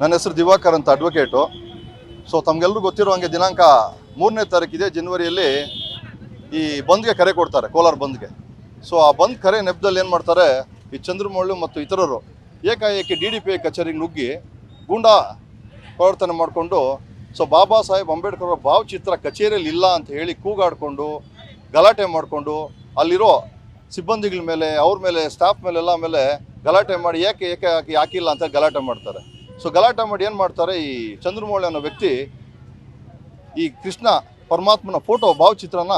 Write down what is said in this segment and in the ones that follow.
ನನ್ನ ಹೆಸರು ದಿವಾಕರ್ ಅಂತ ಅಡ್ವೊಕೇಟು ಸೊ ತಮಗೆಲ್ಲರೂ ಗೊತ್ತಿರೋ ಹಾಗೆ ದಿನಾಂಕ ಮೂರನೇ ತಾರೀಕಿದೆ ಜನವರಿಯಲ್ಲಿ ಈ ಬಂದ್ಗೆ ಕರೆ ಕೊಡ್ತಾರೆ, ಕೋಲಾರ ಬಂದ್ಗೆ. ಸೊ ಆ ಬಂದ್ ಕರೆ ನೆಪದಲ್ಲಿ ಏನು ಮಾಡ್ತಾರೆ, ಈ ಚಂದ್ರಮೌಳಿ ಮತ್ತು ಇತರರು ಏಕಾಏಕಿ ಡಿ ಡಿ ಪಿ ಕಚೇರಿಗೆ ನುಗ್ಗಿ ಗೂಂಡಾ ಪ್ರವರ್ತನೆ ಮಾಡಿಕೊಂಡು ಸೊ ಬಾಬಾ ಸಾಹೇಬ್ ಅಂಬೇಡ್ಕರ್ ಅವರ ಭಾವಚಿತ್ರ ಕಚೇರಿಯಲ್ಲಿ ಇಲ್ಲ ಅಂತ ಹೇಳಿ ಕೂಗಾಡಿಕೊಂಡು, ಗಲಾಟೆ ಮಾಡಿಕೊಂಡು, ಅಲ್ಲಿರೋ ಸಿಬ್ಬಂದಿಗಳ ಮೇಲೆ, ಅವ್ರ ಮೇಲೆ ಸ್ಟಾಫ್ ಮೇಲೆಲ್ಲ ಮೇಲೆ ಗಲಾಟೆ ಮಾಡಿ ಏಕೆ ಏಕೆ ಹಾಕಿ ಹಾಕಿಲ್ಲ ಅಂತ ಗಲಾಟೆ ಮಾಡ್ತಾರೆ. ಸೊ ಗಲಾಟೆ ಮಾಡಿ ಏನು ಮಾಡ್ತಾರೆ ಈ ಚಂದ್ರಮೌಳಿ ಅನ್ನೋ ವ್ಯಕ್ತಿ ಈ ಕೃಷ್ಣ ಪರಮಾತ್ಮನ ಫೋಟೋ ಭಾವಚಿತ್ರನ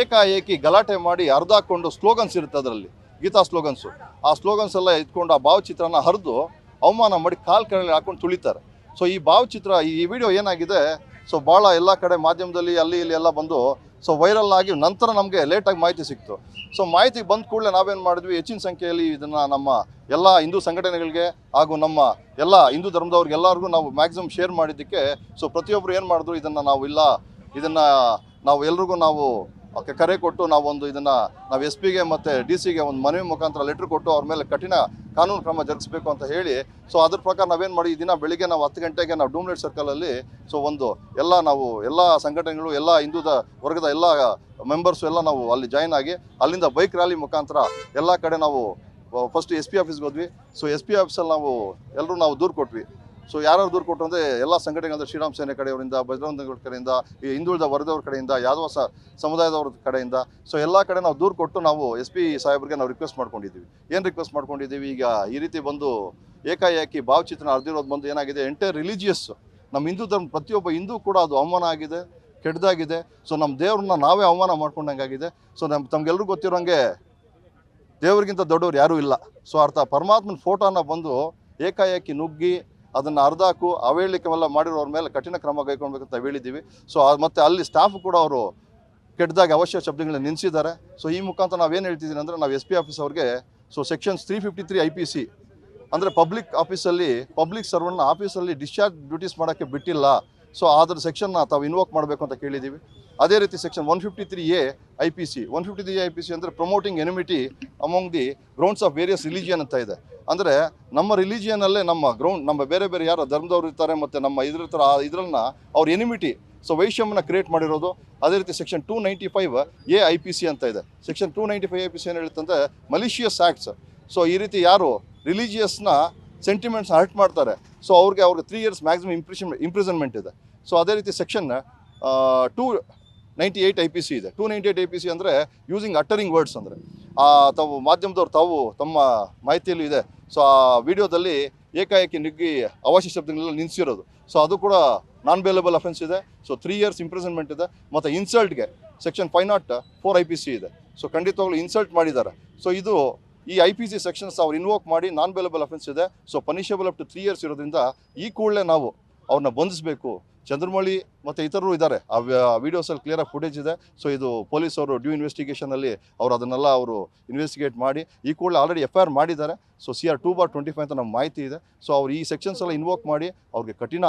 ಏಕಾಏಕಿ ಗಲಾಟೆ ಮಾಡಿ ಹರಿದಾಕೊಂಡು ಸ್ಲೋಗನ್ಸ್ ಇರುತ್ತೆ ಅದರಲ್ಲಿ, ಗೀತಾ ಸ್ಲೋಗನ್ಸು ಆ ಸ್ಲೋಗನ್ಸ್ ಎಲ್ಲ ಎತ್ಕೊಂಡು ಆ ಭಾವಚಿತ್ರನ ಹರಿದು ಅವಮಾನ ಮಾಡಿ ಕಾಲು ಕೆಳಗೆ ಹಾಕೊಂಡು ತುಳಿತಾರೆ. ಸೊ ಈ ಭಾವಚಿತ್ರ, ಈ ವಿಡಿಯೋ ಏನಾಗಿದೆ? ಸೊ ಭಾಳ ಎಲ್ಲ ಕಡೆ ಮಾಧ್ಯಮದಲ್ಲಿ ಅಲ್ಲಿ ಇಲ್ಲಿ ಎಲ್ಲ ಬಂದು ಸೊ ವೈರಲ್ ಆಗಿ ನಂತರ ನಮಗೆ ಲೇಟಾಗಿ ಮಾಹಿತಿ ಸಿಕ್ತು. ಸೊ ಮಾಹಿತಿ ಬಂದ ಕೂಡಲೇ ನಾವೇನು ಮಾಡಿದ್ವಿ? ಹೆಚ್ಚಿನ ಸಂಖ್ಯೆಯಲ್ಲಿ ಇದನ್ನು ನಮ್ಮ ಎಲ್ಲ ಹಿಂದೂ ಸಂಘಟನೆಗಳಿಗೆ ಹಾಗೂ ನಮ್ಮ ಎಲ್ಲ ಹಿಂದೂ ಧರ್ಮದವ್ರಿಗೆ ಎಲ್ಲರಿಗೂ ನಾವು ಮ್ಯಾಕ್ಸಿಮಮ್ ಶೇರ್ ಮಾಡಿದ್ದಕ್ಕೆ ಸೊ ಪ್ರತಿಯೊಬ್ಬರು ಏನು ಮಾಡಿದ್ರು? ಇದನ್ನು ನಾವು ಇಲ್ಲ, ಇದನ್ನು ನಾವು ಎಲ್ರಿಗೂ ನಾವು ಕ- ಕರೆ ಕೊಟ್ಟು ನಾವೊಂದು ಇದನ್ನು, ನಾವು ಎಸ್ ಪಿಗೆ ಮತ್ತು ಡಿ ಸಿಗೆ ಒಂದು ಮನವಿ ಮುಖಾಂತರ ಲೆಟ್ರ್ ಕೊಟ್ಟು ಅವ್ರ ಮೇಲೆ ಕಠಿಣ ಕಾನೂನು ಕ್ರಮ ಜರುಗಿಸಬೇಕು ಅಂತ ಹೇಳಿ ಸೊ ಅದ್ರ ಪ್ರಕಾರ ನಾವೇನು ಮಾಡಿ, ಈ ದಿನ ಬೆಳಿಗ್ಗೆ ನಾವು ಹತ್ತು ಗಂಟೆಗೆ ನಾವು ಡೂಮ್ಲೆಟ್ ಸರ್ಕಲಲ್ಲಿ ಸೊ ಒಂದು ಎಲ್ಲ ನಾವು, ಎಲ್ಲ ಸಂಘಟನೆಗಳು, ಎಲ್ಲ ಹಿಂದೂದ ವರ್ಗದ ಎಲ್ಲ ಮೆಂಬರ್ಸು ಎಲ್ಲ ನಾವು ಅಲ್ಲಿ ಜಾಯ್ನ್ ಆಗಿ, ಅಲ್ಲಿಂದ ಬೈಕ್ ರ್ಯಾಲಿ ಮುಖಾಂತರ ಎಲ್ಲ ಕಡೆ ನಾವು ಫಸ್ಟ್ ಎಸ್ ಪಿ ಆಫೀಸ್ಗೆ ಹೋದ್ವಿ. ಸೊ ಎಸ್ ಪಿ ಆಫೀಸಲ್ಲಿ ನಾವು ಎಲ್ಲರೂ ನಾವು ದೂರು ಕೊಟ್ವಿ. ಸೊ ಯಾರು ದೂರು ಕೊಟ್ಟರು ಅಂದರೆ ಎಲ್ಲ ಸಂಘಟನೆಗಳ ಶ್ರೀರಾಮ್ ಸೇನೆ ಕಡೆಯವರಿಂದ ಬಜರಂಗ ಕಡೆಯಿಂದ, ಈ ಹಿಂದುಳಿದ ವರ್ಗದವ್ರ ಕಡೆಯಿಂದ, ಯಾದವ ಸಮುದಾಯದವ್ರ ಕಡೆಯಿಂದ ಸೊ ಎಲ್ಲ ಕಡೆ ನಾವು ದೂರು ಕೊಟ್ಟು ನಾವು ಎಸ್ ಪಿ ಸಾಹೇಬ್ರಿಗೆ ನಾವು ರಿಕ್ವೆಸ್ಟ್ ಮಾಡ್ಕೊಂಡಿದ್ದೀವಿ. ಏನು ರಿಕ್ವೆಸ್ಟ್ ಮಾಡ್ಕೊಂಡಿದ್ದೀವಿ? ಈಗ ಈ ರೀತಿ ಬಂದು ಏಕಾಏಕಿ ಭಾವಚಿತ್ರ ಅರ್ದಿರೋದು ಬಂದು ಏನಾಗಿದೆ? ಎಂಟೈರ್ ರಿಲಿಜಿಯಸ್ ನಮ್ಮ ಹಿಂದೂ ಧರ್ಮ, ಪ್ರತಿಯೊಬ್ಬ ಹಿಂದೂ ಕೂಡ ಅದು ಅವಮಾನ ಆಗಿದೆ, ಕೆಟ್ಟದಾಗಿದೆ. ಸೊ ನಮ್ಮ ದೇವ್ರನ್ನ ನಾವೇ ಅವಮಾನ ಮಾಡ್ಕೊಂಡಂಗಾಗಿದೆ ಸೊ ನಮ್ಮ ತಮ್ಗೆಲ್ರಿಗೂ ಗೊತ್ತಿರೋಂಗೆ ದೇವರಿಗಿಂತ ದೊಡ್ಡವ್ರು ಯಾರೂ ಇಲ್ಲ. ಸೊ ಅರ್ಥ, ಪರಮಾತ್ಮನ ಫೋಟೋನ ಬಂದು ಏಕಾಏಕಿ ನುಗ್ಗಿ ಅದನ್ನು ಅರ್ಧಾಕು ಅವೇಳಿಕೆಲ್ಲ ಮಾಡಿರೋರ ಮೇಲೆ ಕಠಿಣ ಕ್ರಮ ಕೈಗೊಳ್ಬೇಕಂತ ಹೇಳಿದ್ದೀವಿ. ಸೊ ಮತ್ತು ಅಲ್ಲಿ ಸ್ಟಾಫ್ ಕೂಡ ಅವರು ಕೆಟ್ಟದಾಗಿ ಅವಶ್ಯ ಶಬ್ದಗಳನ್ನ ನಿಲ್ಲಿಸಿದ್ದಾರೆ ಸೊ ಈ ಮುಖಾಂತರ ನಾವೇನು ಹೇಳ್ತಿದ್ದೀನಿ ಅಂದರೆ ನಾವು ಎಸ್ ಪಿ ಆಫೀಸ್ ಅವ್ರಿಗೆ so sections three fifty three I P C ಅಂದರೆ ಪಬ್ಲಿಕ್ ಆಫೀಸಲ್ಲಿ ಪಬ್ಲಿಕ್ ಸರ್ವನ್ನ ಆಫೀಸಲ್ಲಿ ಡಿಸ್ಚಾರ್ಜ್ ಡ್ಯೂಟೀಸ್ ಮಾಡೋಕ್ಕೆ ಬಿಟ್ಟಿಲ್ಲ. ಸೊ ಅದರ ಸೆಕ್ಷನ್ನ ತಾವು ಇನ್ವೋಕ್ ಮಾಡಬೇಕು ಅಂತ ಕೇಳಿದ್ದೀವಿ. ಅದೇ ರೀತಿ section one fifty three A I P C one fifty three I P C ಅಂದರೆ promoting enmity among the grounds of various religion ಅಂತ ಇದೆ. ಅಂದರೆ ನಮ್ಮ ರಿಲಿಜಿಯನಲ್ಲೇ ನಮ್ಮ ಗ್ರೌಂಡ್ ನಮ್ಮ ಬೇರೆ ಬೇರೆ ಯಾರು ಧರ್ಮದವ್ರು ಇರ್ತಾರೆ ಮತ್ತು ನಮ್ಮ ಇದ್ರ ಥರ ಇದ್ರನ್ನ ಅವ್ರ ಎನಿಮಿಟಿ ಸೊ ವೈಷಮ್ಯನ ಕ್ರಿಯೇಟ್ ಮಾಡಿರೋದು. ಅದೇ ರೀತಿ section two ninety five A I P C ಅಂತ ಇದೆ. Section two ninety five A P C ಏನು ಹೇಳುತ್ತಂದರೆ ಮಲಿಷಿಯಸ್ ಆ್ಯಕ್ಟ್ಸ್ ಸೊ ಈ ರೀತಿ ಯಾರು ರಿಲಿಜಿಯಸ್ನ ಸೆಂಟಿಮೆಂಟ್ಸ್ ಹರ್ಟ್ ಮಾಡ್ತಾರೆ ಸೊ ಅವ್ರಿಗೆ ಅವ್ರಿಗೆ three years maximum imprison imprisonment ಇದೆ. ಸೊ ಅದೇ ರೀತಿ section two ninety eight I P C ಇದೆ. Two ninety eight I P C ಅಂದರೆ ಯೂಸಿಂಗ್ ಅಟರಿಂಗ್ ವರ್ಡ್ಸ್ ಅಂದರೆ. ತಾವು ಮಾಧ್ಯಮದವ್ರು ತಾವು ತಮ್ಮ ಮಾಹಿತಿಯಲ್ಲಿ ಇದೆ. ಸೊ ಆ ವಿಡಿಯೋದಲ್ಲಿ ಏಕಾಏಕಿ ನುಗ್ಗಿ ಅವಶ್ಯ ಶಬ್ದಗಳೆಲ್ಲ ನಿಲ್ಲಿಸಿರೋದು ಸೊ ಅದು ಕೂಡ ನಾನ್ ಬೇಲೇಬಲ್ ಅಫೆನ್ಸ್ ಇದೆ. ಸೊ ತ್ರೀ ಇಯರ್ಸ್ ಇಂಪ್ರಿಸನ್ಮೆಂಟ್ ಇದೆ. ಮತ್ತು ಇನ್ಸಲ್ಟ್ಗೆ section five not four I P C ಇದೆ. ಸೊ ಖಂಡಿತವಾಗ್ಲೂ ಇನ್ಸಲ್ಟ್ ಮಾಡಿದ್ದಾರೆ. ಸೊ ಇದು ಈ ಐ ಪಿ ಸಿ ಸೆಕ್ಷನ್ಸ್ ಅವ್ರು ಇನ್ವೋಕ್ ಮಾಡಿ ನಾನ್ ಬೇಲೇಬಲ್ ಅಫೆನ್ಸ್ ಇದೆ. So punishable up to three years ಇರೋದ್ರಿಂದ ಈ ಕೂಡಲೇ ನಾವು ಅವ್ರನ್ನ ಬಂಧಿಸಬೇಕು. ಚಂದ್ರಮೌಳಿ ಮತ್ತು ಇತರರು ಇದ್ದಾರೆ. ಆ ವೀಡಿಯೋಸಲ್ಲಿ ಕ್ಲಿಯರಾಗಿ ಫುಟೇಜ್ ಇದೆ. ಸೊ ಇದು ಪೊಲೀಸ್ ಅವರು ಡ್ಯೂ ಇನ್ವೆಸ್ಟಿಗೇಷನಲ್ಲಿ ಅವರು ಅದನ್ನೆಲ್ಲ ಅವರು ಇನ್ವೆಸ್ಟಿಗೇಟ್ ಮಾಡಿ, ಈ ಕೂಡಲೇ ಆಲ್ರೆಡಿ ಎಫ್ ಐ ಆರ್ ಮಾಡಿದ್ದಾರೆ. So C R two bar twenty five ಅಂತ ನಮ್ಮ ಮಾಹಿತಿ ಇದೆ. ಸೊ ಅವ್ರು ಈ ಸೆಕ್ಷನ್ಸ್ ಎಲ್ಲ ಇನ್ವೋಕ್ ಮಾಡಿ, ಅವ್ರಿಗೆ ಕಠಿಣ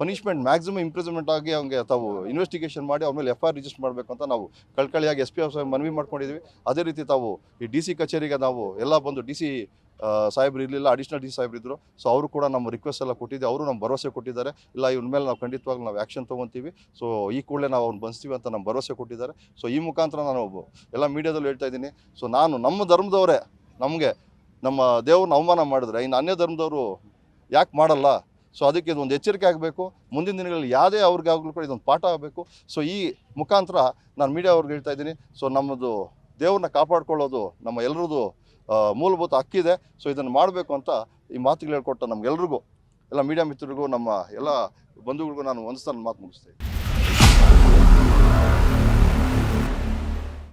ಪನಿಷ್ಮೆಂಟ್ ಮ್ಯಾಕ್ಸಿಮಮ್ ಇಂಪ್ರಿಸನ್ಮೆಂಟ್ ಆಗಿ ಅವ್ರಿಗೆ ತಾವು ಇನ್ವೆಸ್ಟಿಗೇಷನ್ ಮಾಡಿ, ಅವ್ರ ಮೇಲೆ ಎಫ್ ಐ ಆರ್ ರಿಜಿಸ್ಟರ್ ಮಾಡಬೇಕು ಅಂತ ನಾವು ಕಳ್ಕಳಿಯಾಗಿ ಎಸ್ ಪಿ ಆಫ್ ಮನವಿ ಮಾಡ್ಕೊಂಡಿದ್ದೀವಿ ಅದೇ ರೀತಿ ತಾವು ಈ ಡಿ ಸಿ ಕಚೇರಿಗೆ ನಾವು ಎಲ್ಲ ಬಂದು ಡಿ ಸಿ ಸಾಹೇಬ್ರು ಇರಲಿಲ್ಲ ಅಡಿಷನಲ್ ಡಿ ಸಾಹೇಬ್ರು ಇದ್ದರು ಸೊ ಅವರು ಕೂಡ ನಮ್ಮ ರಿಕ್ವೆಸ್ಟ್ ಎಲ್ಲ ಕೊಟ್ಟಿದ್ದೆ. ಅವರು ನಮ್ಮ ಭರವಸೆ ಕೊಟ್ಟಿದ್ದಾರೆ. ಇಲ್ಲ ಇವ್ನ ಮೇಲೆ ನಾವು ಖಂಡಿತವಾಗ್ಲೂ ನಾವು ಆ್ಯಕ್ಷನ್ ತೊಗೊತೀವಿ. ಸೊ ಈ ಕೂಡಲೇ ನಾವು ಅವ್ನು ಬನ್ಸ್ತೀವಿ ಅಂತ ನಮ್ಮ ಭರವಸೆ ಕೊಟ್ಟಿದ್ದಾರೆ. ಸೊ ಈ ಮುಖಾಂತರ ನಾನು ಎಲ್ಲ ಮೀಡಿಯಾದಲ್ಲಿ ಹೇಳ್ತಾ ಇದ್ದೀನಿ. ಸೊ ನಾನು ನಮ್ಮ ಧರ್ಮದವರೇ. ನಮಗೆ ನಮ್ಮ ದೇವ್ರನ್ನ ಅವಮಾನ ಮಾಡಿದ್ರೆ, ಇನ್ನು ಅನ್ಯ ಧರ್ಮದವರು ಯಾಕೆ ಮಾಡಲ್ಲ? ಸೊ ಅದಕ್ಕೆ ಇದೊಂದು ಎಚ್ಚರಿಕೆ ಆಗಬೇಕು. ಮುಂದಿನ ದಿನಗಳಲ್ಲಿ ಯಾವುದೇ ಅವ್ರಿಗಾಗಲೂ ಕೂಡ ಇದೊಂದು ಪಾಠ ಆಗಬೇಕು. ಸೊ ಈ ಮುಖಾಂತರ ನಾನು ಮೀಡಿಯಾ ಅವ್ರಿಗೆ ಹೇಳ್ತಾ ಇದ್ದೀನಿ. ಸೊ ನಮ್ಮದು ದೇವ್ರನ್ನ ಕಾಪಾಡ್ಕೊಳ್ಳೋದು, ನಮ್ಮ ಎಲ್ಲರದು ಮೂಲಭೂತ ಹಕ್ಕಿದೆ ಸೊ ಇದನ್ನು ಮಾಡಬೇಕು ಅಂತ ಈ ಮಾತುಗಳು ಹೇಳ್ಕೊಟ್ಟ ನಮ್ಗೆಲ್ರಿಗೂ, ಎಲ್ಲ ಮೀಡಿಯಾ ಮಿತ್ರರಿಗೂ, ನಮ್ಮ ಎಲ್ಲ ಬಂಧುಗಳಿಗೂ ನಾನು ಒಂದು ಸಲ ಮಾತು ಮುಗಿಸ್ತೇನೆ.